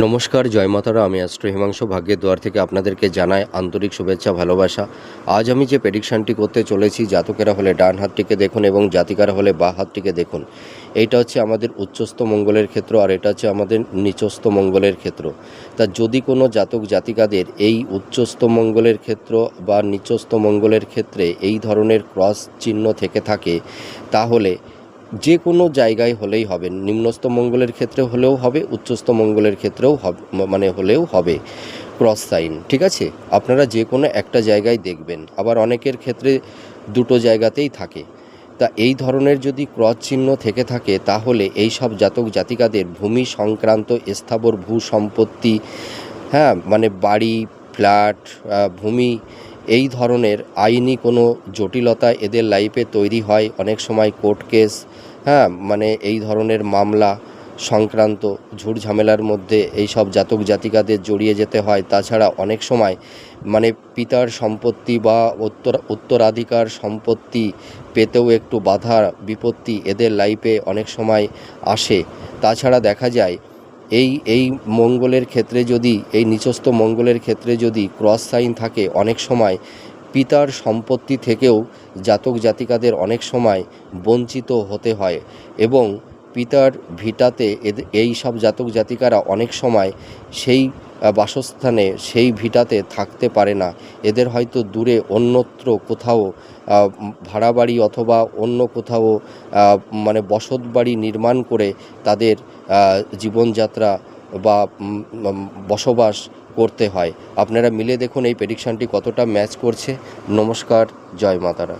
নমস্কার, জয় মাতারা। আমি অ্যাস্ট্রো হিমাংশু, ভাগ্যের দুয়ার থেকে আপনাদেরকে জানাই আন্তরিক শুভেচ্ছা, ভালোবাসা। আজ আমি যে প্রেডিকশানটি করতে চলেছি, জাতকেরা হলে ডান হাতটিকে দেখুন এবং জাতিকারা হলে বা হাতটিকে দেখুন। এইটা হচ্ছে আমাদের উচ্চস্থ মঙ্গলের ক্ষেত্র আর এটা হচ্ছে আমাদের নিচস্থ মঙ্গলের ক্ষেত্র। তা যদি কোনো জাতক, জাতিকাদের এই উচ্চস্থ মঙ্গলের ক্ষেত্র বা নিচস্থ মঙ্গলের ক্ষেত্রে এই ধরনের ক্রস চিহ্ন থেকে থাকে, তাহলে যে কোনো জায়গায় হলেই হবে। নিম্নস্থ মঙ্গলের ক্ষেত্রে হলেও হবে, উচ্চস্থ মঙ্গলের ক্ষেত্রেও হবে মানে হলেও হবে। ক্রস সাইন, ঠিক আছে? আপনারা যে কোনো একটা জায়গায় দেখবেন। আবার অনেকের ক্ষেত্রে দুটো জায়গাতেই থাকে। তা এই ধরনের যদি ক্রস চিহ্ন থেকে থাকে, তাহলে এই সব জাতক জাতিকাদের ভূমি সংক্রান্ত স্থাবর ভূ সম্পত্তি হ্যাঁ মানে বাড়ি, ফ্ল্যাট ভূমি এই ধরনের আইনি কোনো জটিলতা এদের লাইফে তৈরি হয়। অনেক সময় কোর্ট কেস হ্যাঁ মানে এই ধরনের মামলা সংক্রান্ত ঝুট ঝামেলার মধ্যে এই সব জাতক জাতিকাদের জড়িয়ে যেতে হয়। তাছাড়া অনেক সময় মানে পিতার সম্পত্তি বা উত্তর, উত্তরাধিকার সম্পত্তি পেতেও একটু বাধা, বিপত্তি এদের লাইফে অনেক সময় আসে। তাছাড়া দেখা যায় এই এই মঙ্গলের ক্ষেত্রে যদি, এই নিচস্থ মঙ্গলের ক্ষেত্রে যদি ক্রস সাইন থাকে অনেক সময়, পিতার সম্পত্তি থেকেও জাতক জাতিকাদের অনেক সময় বঞ্চিত হতে হয় এবং পিতার ভিটাতে এই সব জাতক জাতিকারা অনেক সময় সেই বাসস্থানে সেই ভিটাতে থাকতে পারে না। এদের হয়তো দূরে অন্যত্র কোথাও ভাড়া বাড়ি অথবা অন্য কোথাও মানে বসত বাড়ি নির্মাণ করে তাদের জীবনযাত্রা বা বসবাস করতে হয়। আপনারা মিলে দেখুন এই প্রেডিকশানটি কতটা ম্যাচ করছে। নমস্কার, জয় মাতারা।